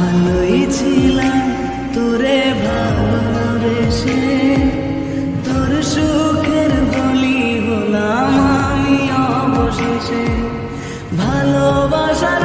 ভালোই ছিলাম তোরে ভালোবেসে। তোর সুখের বলি হলাম আমি অবশেষে। ভালোবাসার